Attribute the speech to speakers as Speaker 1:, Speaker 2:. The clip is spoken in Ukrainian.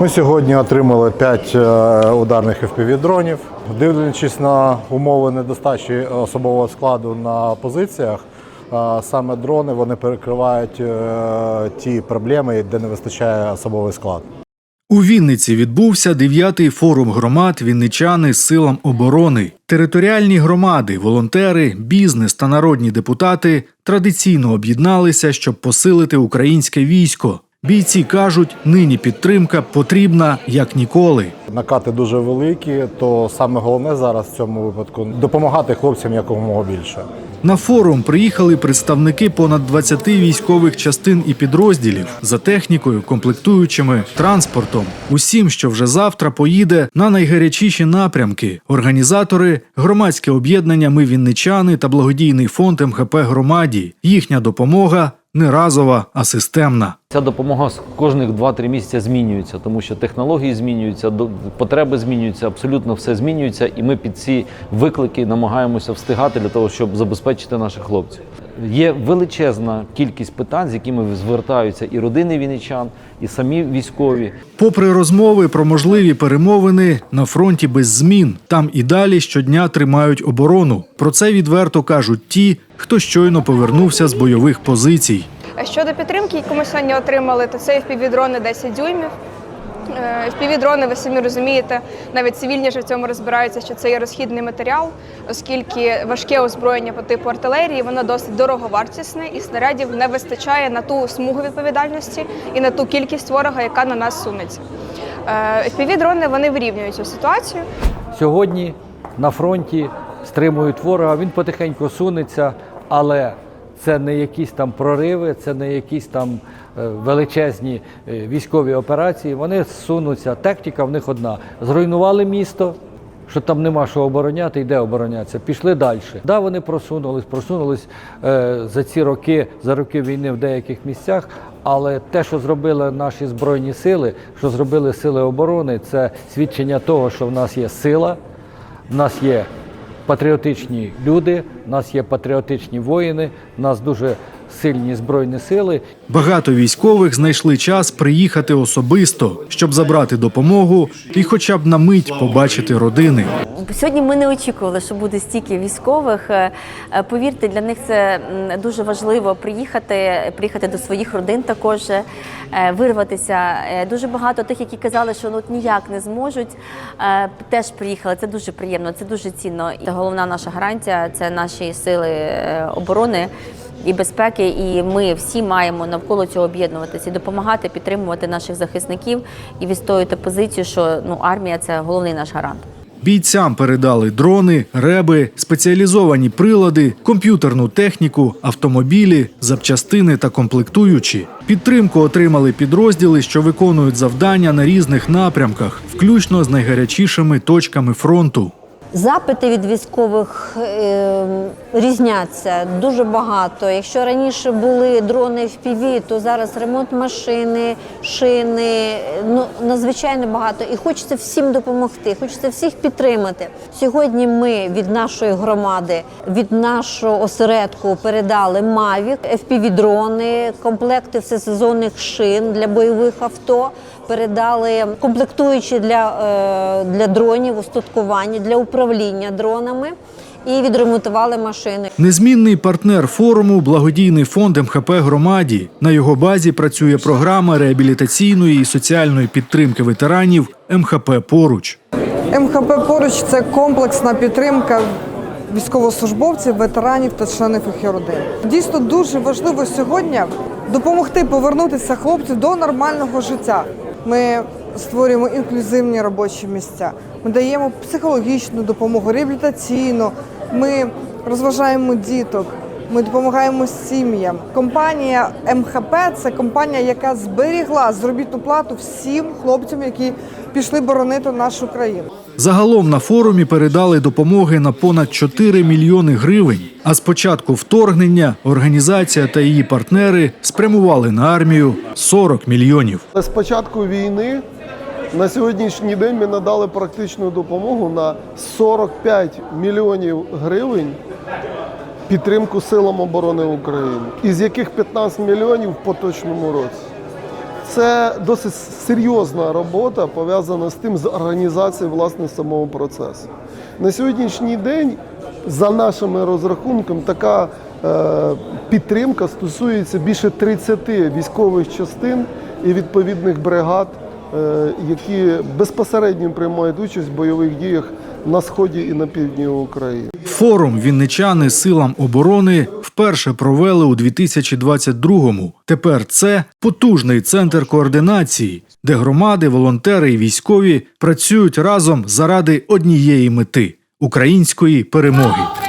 Speaker 1: Ми сьогодні отримали 5 ударних FPV-дронів. Дивлячись на умови недостачі особового складу на позиціях, е, саме дрони вони перекривають е, ті проблеми, де не вистачає особовий склад.
Speaker 2: У Вінниці відбувся дев'ятий форум громад Вінничани з силам оборони. Територіальні громади, волонтери, бізнес та народні депутати традиційно об'єдналися, щоб посилити українське військо. Бійці кажуть, нині підтримка потрібна як ніколи.
Speaker 1: Накати дуже великі, то саме головне зараз в цьому випадку допомагати хлопцям якомога більше.
Speaker 2: На форум приїхали представники понад 20 військових частин і підрозділів за технікою, комплектуючими, транспортом, усім, що вже завтра поїде на найгарячіші напрямки. Організатори, громадське об'єднання Ми Вінничани та благодійний фонд МХП громаді. Їхня допомога не разова, а системна.
Speaker 3: Ця допомога з кожних 2-3 місяці змінюється, тому що технології змінюються, потреби змінюються, абсолютно все змінюється, і ми під ці виклики намагаємося встигати для того, щоб забезпечити наших хлопців. Є величезна кількість питань, з якими звертаються і родини вінничан, і самі військові.
Speaker 2: Попри розмови про можливі перемовини на фронті без змін, там і далі щодня тримають оборону. Про це відверто кажуть ті, хто щойно повернувся з бойових позицій.
Speaker 4: А Щодо підтримки, яку ми сьогодні отримали, то це FPV-дрони 10 дюймів. Е, FPV-дрони, ви самі розумієте, навіть цивільні ж в цьому розбираються, що це є розхідний матеріал, оскільки важке озброєння по типу артилерії, воно досить дороговартісне і снарядів не вистачає на ту смугу відповідальності і на ту кількість ворога, яка на нас сунеться. Е, FPV-дрони вони вирівнюють цю ситуацію.
Speaker 5: Сьогодні на фронті стримують ворога, він потихеньку сунеться, але це не якісь там прориви, це не якісь там е, величезні е, військові операції. Вони сунуться. Тактика в них одна: зруйнували місто. Що там нема що обороняти, йде оборонятися. Пішли далі. Да, вони просунулись, просунулись е, за ці роки, за роки війни в деяких місцях. Але те, що зробили наші збройні сили, що зробили сили оборони, це свідчення того, що в нас є сила, в нас є патріотичні люди, у нас є патріотичні воїни, у нас дуже сильні збройні сили.
Speaker 2: Багато військових знайшли час приїхати особисто, щоб забрати допомогу і, хоча б на мить побачити родини.
Speaker 6: Сьогодні ми не очікували, що буде стільки військових. Е, е, Повірте, для них це дуже важливо приїхати, приїхати до своїх родин також, е, вирватися. Дуже багато тих, які казали, що ну от ніяк не зможуть, теж приїхали. Це дуже приємно, це дуже цінно. І головна наша гарантія це наші сили оборони. І безпеки, і ми всі маємо навколо цього об'єднуватися допомагати підтримувати наших захисників і відстоювати позицію, що ну армія це головний наш гарант.
Speaker 2: Бійцям передали дрони, реби, спеціалізовані прилади, комп'ютерну техніку, автомобілі, запчастини та комплектуючі. Підтримку отримали підрозділи, що виконують завдання на різних напрямках, включно з найгарячішими точками фронту.
Speaker 7: Запити від військових е, різняться дуже багато. Якщо раніше були дрони в ПІВІ, то зараз ремонт машини, шини, ну надзвичайно багато. І хочеться всім допомогти, хочеться всіх підтримати. Сьогодні ми від нашої громади, від нашого осередку передали Mavic, FPV-дрони, комплекти всесезонних шин для бойових авто. Передали комплектуючі для, е, для дронів, устаткування, для управління дронами і відремонтували машини.
Speaker 2: Незмінний партнер форуму благодійний фонд МХП громаді. На його базі працює програма реабілітаційної і соціальної підтримки ветеранів МХП поруч.
Speaker 8: МХП поруч це комплексна підтримка військовослужбовців, ветеранів та членів їх родин. Дійсно дуже важливо сьогодні допомогти повернутися хлопцю до нормального життя. Ми створюємо інклюзивні робочі місця. Ми даємо психологічну допомогу, реабілітаційну. Ми розважаємо діток. Ми допомагаємо сім'ям. Компанія МХП це компанія, яка зберігла заробітну плату всім хлопцям, які пішли боронити нашу країну.
Speaker 2: Загалом на форумі передали допомоги на понад 4 мільйони гривень. А з початку вторгнення організація та її партнери спрямували на армію 40 мільйонів.
Speaker 9: З початку війни на сьогоднішній день ми надали практичну допомогу на 45 мільйонів гривень підтримку силам оборони України, із яких 15 мільйонів в поточному році. Це досить серйозна робота, пов'язана з тим з організацією власне самого процесу. На сьогоднішній день, за нашими розрахунками, така е, підтримка стосується більше 30 військових частин і відповідних бригад, які безпосередньо приймають участь в бойових діях на сході і на півдні України.
Speaker 2: Форум вінничани силам оборони вперше провели у 2022-му. Тепер це потужний центр координації, де громади, волонтери і військові працюють разом заради однієї мети української перемоги.